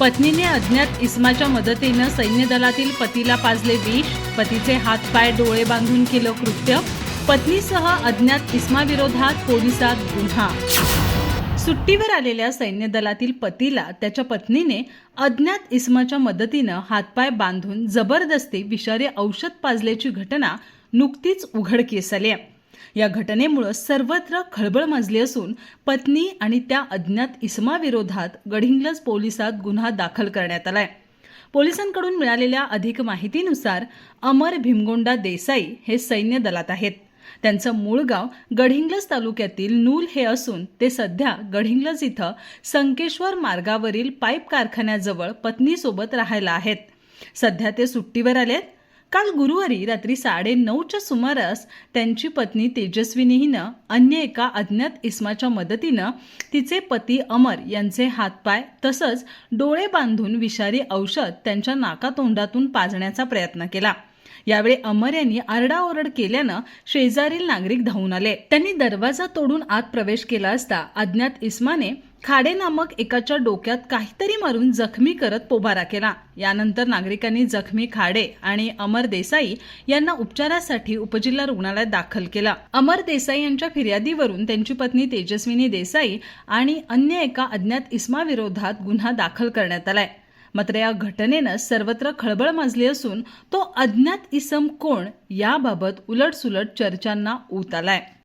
पत्नीने अज्ञात इस्माच्या मदतीनं सैन्य दलातील पतीला पाजले विष. पतीचे हातपाय डोळे बांधून केलं कृत्य. पत्नीसह अज्ञात इस्माविरोधात पोलिसात गुन्हा. सुट्टीवर आलेल्या सैन्य दलातील पतीला त्याच्या पत्नीने अज्ञात इस्माच्या मदतीनं हातपाय बांधून जबरदस्ती विषारी औषध पाजल्याची घटना नुकतीच उघडकीस आली आहे. या घटनेमुळं सर्वत्र खळबळ माजली असून पत्नी आणि त्या अज्ञात इसमाविरोधात गडिंग्लज पोलिसात गुन्हा दाखल करण्यात आलाय. पोलिसांकडून मिळालेल्या अधिक माहितीनुसार अमर भीमगोंडा देसाई हे सैन्य दलात आहेत. त्यांचं मूळ गाव गडिंग्लज तालुक्यातील नूल हे असून ते सध्या गडिंग्लज इथं संकेश्वर मार्गावरील पाईप कारखान्याजवळ पत्नीसोबत राहायला आहेत. सध्या ते सुट्टीवर आलेत काल गुरुवारी रात्री साडे नऊच्या सुमारास त्यांची पत्नी तेजस्विनी हिनं अन्य एका अज्ञात इस्माच्या मदतीनं तिचे पती अमर यांचे हातपाय तसंच डोळे बांधून विषारी औषध त्यांच्या नाकातोंडातून पाजण्याचा प्रयत्न केला. यावेळी अमर यांनी आरडाओरड केल्यानं शेजारील नागरिक धावून आले. त्यांनी दरवाजा तोडून आत प्रवेश केला असता अज्ञात इस्माने खाडे नामक एकाच्या डोक्यात काहीतरी मारून जखमी करत पोबारा केला. यानंतर नागरिकांनी जखमी खाडे आणि अमर देसाई यांना उपचारासाठी उपजिल्हा रुग्णालयात दाखल केला. अमर देसाई यांच्या फिर्यादीवरून त्यांची पत्नी तेजस्विनी देसाई आणि अन्य एका अज्ञात इस्माविरोधात गुन्हा दाखल करण्यात आलाय. मात्र या घटनेनं सर्वत्र खळबळ माजली असून तो अज्ञात इसम कोण याबाबत उलटसुलट चर्चांना ऊत आलाय.